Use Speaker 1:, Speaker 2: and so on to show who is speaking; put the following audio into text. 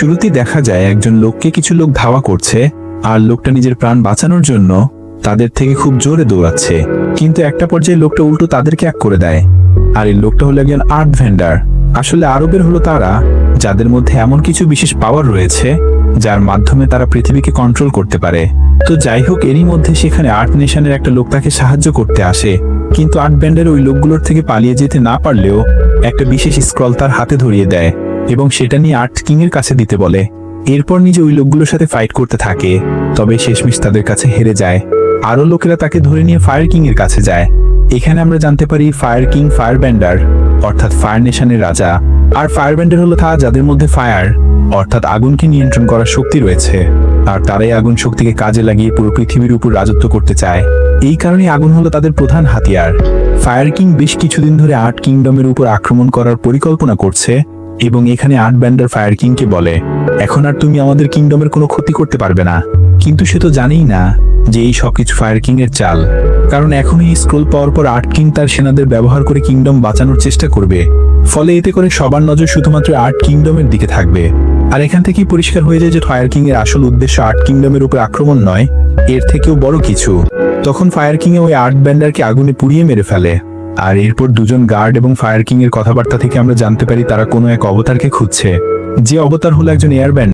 Speaker 1: শুরুতেই দেখা যায় একজন লোককে কিছু লোক ধাওয়া করছে, আর লোকটা নিজের প্রাণ বাঁচানোর জন্য তাদের থেকে খুব জোরে দৌড়াচ্ছে। কিন্তু একটা পর্যায়ে লোকটা উল্টো তাদেরকে এক করে দেয়। আর এই লোকটা হলো একজন আর্ট ভেন্ডার। আসলে আরবের হলো তারা, যাদের মধ্যে এমন কিছু বিশেষ পাওয়ার রয়েছে, যার মাধ্যমে তারা পৃথিবীকে কন্ট্রোল করতে পারে। তো যাই হোক, এরই মধ্যে সেখানে আর্ট নেশনের একটা লোক তাকে সাহায্য করতে আসে। কিন্তু আর্ট ব্যান্ডের ওই লোকগুলোর থেকে পালিয়ে যেতে না পারলেও একটা বিশেষ স্ক্রল তার হাতে ধরিয়ে দেয়। এবং সেটা নিয়ে আর্ট কিং এর কাছে দিতে বলে। এরপর নিজে ওই লোকগুলোর সাথে ফাইট করতে থাকে। তবে শেষমেশ তাদের কাছে হেরে যায়। আরও লোকেরা তাকে ধরে নিয়ে ফায়ার কিং এর কাছে যায়। এখানে আমরা জানতে পারি ফায়ার কিং ফায়ার ব্যান্ডার অর্থাৎ ফায়ার নেশনের রাজা। আর ফায়ার ব্যান্ডার হলো তা যাদের মধ্যে ফায়ার অর্থাৎ আগুনকে নিয়ন্ত্রণ করার শক্তি রয়েছে। আর তারাই আগুন শক্তিকে কাজে লাগিয়ে পুরো পৃথিবীর উপর রাজত্ব করতে চায়। এই কারণে আগুন হলো তাদের প্রধান হাতিয়ার। ফায়ার কিং বেশ কিছুদিন ধরে আর্ট কিংডমের উপর আক্রমণ করার পরিকল্পনা করছে। এবং এখানে আর্ট ব্যান্ডার ফায়ার কিংকে বলে, এখন আর তুমি আমাদের কিংডমের কোনো ক্ষতি করতে পারবে না। কিন্তু সে তো জানেই না যে এই সবকিছু ফায়ার কিং এর চাল। কারণ এখন এই স্ক্রোল পাওয়ার পর আর্ট কিং তার সেনাদের ব্যবহার করে কিংডম বাঁচানোর চেষ্টা করবে। ফলে এতে করে সবার নজর শুধুমাত্র আর্ট কিংডমের দিকে থাকবে। আর এখান থেকেই পরিষ্কার হয়ে যায় যে ফায়ার কিং এর আসল উদ্দেশ্য আর্ট কিংডমের উপর আক্রমণ নয়, এর থেকেও বড় কিছু। তখন ফায়ার কিং ওই আর্ট ব্যান্ডারকে আগুনে পুড়িয়ে মেরে ফেলে। আর এরপর দুজন গার্ড এবং ফায়ার কিং এর কথাবার্তা থেকে আমরা জানতে পারি তারা কোনো এক অবতারকে খুঁজছে। যে অবতার হলো একজন এয়ার ব্যান্ড